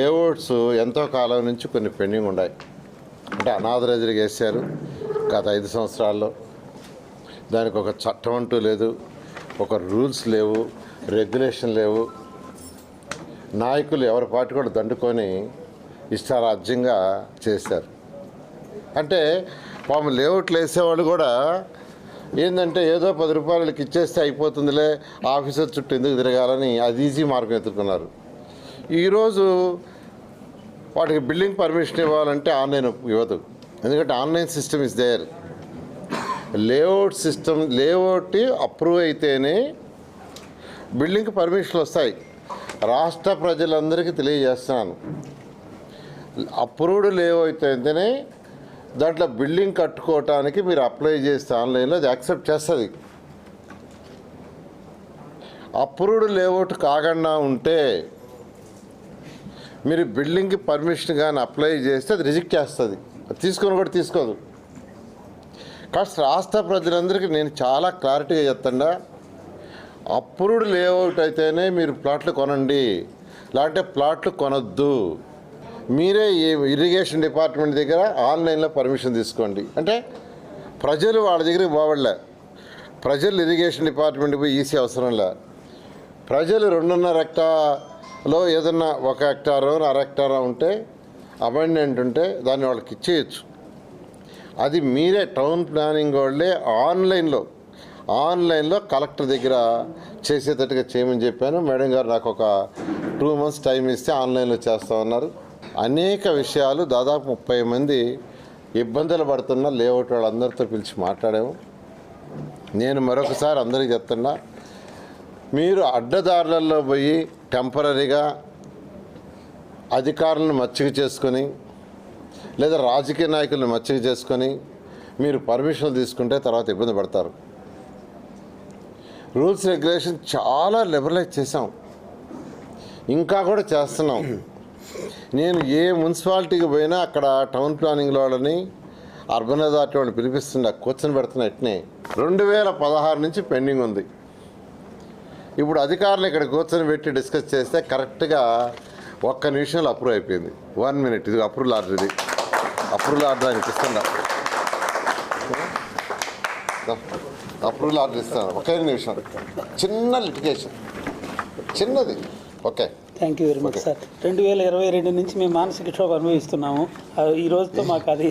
Layouts ఎంతో కాలం నుంచి కొన్ని పెండింగ్ ఉన్నాయి అంటే అనాథరైజర్గా వేసారు గత ఐదు సంవత్సరాల్లో. దానికి ఒక చట్టం అంటూ లేదు ఒక రూల్స్ లేవు రెగ్యులేషన్ లేవు. నాయకులు ఎవరి పార్టీ కూడా దండుకొని ఇష్టారాజ్యంగా చేశారు. అంటే పాము లేఅవుట్లు వేసేవాళ్ళు కూడా ఏంటంటే ఏదో పది రూపాయలకి ఇచ్చేస్తే అయిపోతుందిలే ఆఫీసర్ చుట్టూ ఎందుకు తిరగాలని అది ఈజీ మార్గం ఎదుర్కొన్నారు. ఈరోజు వాటికి బిల్డింగ్ పర్మిషన్ ఇవ్వాలంటే ఆన్లైన్ ఇవ్వదు. ఎందుకంటే online system is there. Layout system layout approve అయితేనే బిల్డింగ్కి పర్మిషన్లు వస్తాయి. రాష్ట్ర ప్రజలందరికీ తెలియజేస్తున్నాను. అప్రూవ్డ్ లేఅవుట్ అయితేనే దాంట్లో బిల్డింగ్ కట్టుకోవటానికి మీరు అప్లై చేస్తే ఆన్లైన్లో అది యాక్సెప్ట్ చేస్తుంది. అప్రూవ్డ్ లేఅవుట్ కాకుండా ఉంటే మీరు బిల్డింగ్కి పర్మిషన్ కానీ అప్లై చేస్తే అది రిజెక్ట్ చేస్తుంది. తీసుకొని కూడా తీసుకోదు. కాస్త రాష్ట్ర ప్రజలందరికీ నేను చాలా క్లారిటీగా చెప్తాడా అప్రూవ్డ్ లేఅవుట్ అయితేనే మీరు ప్లాట్లు కొనండి. లేకపోతే ప్లాట్లు కొనొద్దు. మీరే ఈ ఇరిగేషన్ డిపార్ట్మెంట్ దగ్గర ఆన్లైన్లో పర్మిషన్ తీసుకోండి. అంటే ప్రజలు వాళ్ళ దగ్గరికి పోవడలే ప్రజలు ఇరిగేషన్ డిపార్ట్మెంట్కి పోయి ఈసీ అవసరం లే. ప్రజలు రెండున్నర లో ఏదన్నా ఒక హెక్టారో అర హెక్టారో ఉంటే అమెండెంట్ ఉంటే దాన్ని వాళ్ళకి ఇచ్చేయచ్చు. అది మీరే టౌన్ ప్లానింగ్ వాళ్ళే ఆన్లైన్లో ఆన్లైన్లో కలెక్టర్ దగ్గర చేసేటట్టుగా చేయమని చెప్పాను. మేడం గారు నాకు ఒక టూ మంత్స్ టైం ఇస్తే ఆన్లైన్లో చేస్తామన్నారు అనేక విషయాలు దాదాపు ముప్పై మంది ఇబ్బందులు పడుతున్న లేఅవుట్ వాళ్ళందరితో పిలిచి మాట్లాడాము. నేను మరొకసారి అందరికీ చెప్తున్నా మీరు అడ్డదారులలో పోయి టెంపరీగా అధికారులను మచ్చిక చేసుకొని లేదా రాజకీయ నాయకులను మచ్చిక చేసుకొని మీరు పర్మిషన్లు తీసుకుంటే తర్వాత ఇబ్బంది పడతారు. రూల్స్ రెగ్యులేషన్ చాలా లిబరలైజ్ చేసాం ఇంకా కూడా చేస్తున్నాం. నేను ఏ మున్సిపాలిటీకి పోయినా అక్కడ టౌన్ ప్లానింగ్ వాళ్ళని అర్బన్ అథారిటీ వాళ్ళని పిలిపిస్తుండే కూర్చొని పెడుతున్న ఎట్నే? రెండు వేల పదహారు నుంచి పెండింగ్ ఉంది. ఇప్పుడు అధికారులు ఇక్కడ కూర్చొని పెట్టి డిస్కస్ చేస్తే కరెక్ట్గా ఒక్క నిమిషంలో అప్రూవ్ అయిపోయింది. One minute. ఇది అప్రూవల్ ఆర్డర్ ఇది. అప్రూవల్ ఆర్డర్ ఆయనకి ఇస్తున్నా. అప్రూవల్ ఆర్డర్ ఇస్తాను ఒకే నిమిషం. చిన్న లిటిగేషన్. చిన్నది. Okay. Thank you very much sir రెండు వేల ఇరవై రెండు నుంచి మేము మానసిక క్షోభ అనుభవిస్తున్నాము. ఈ రోజుతో మాకు అది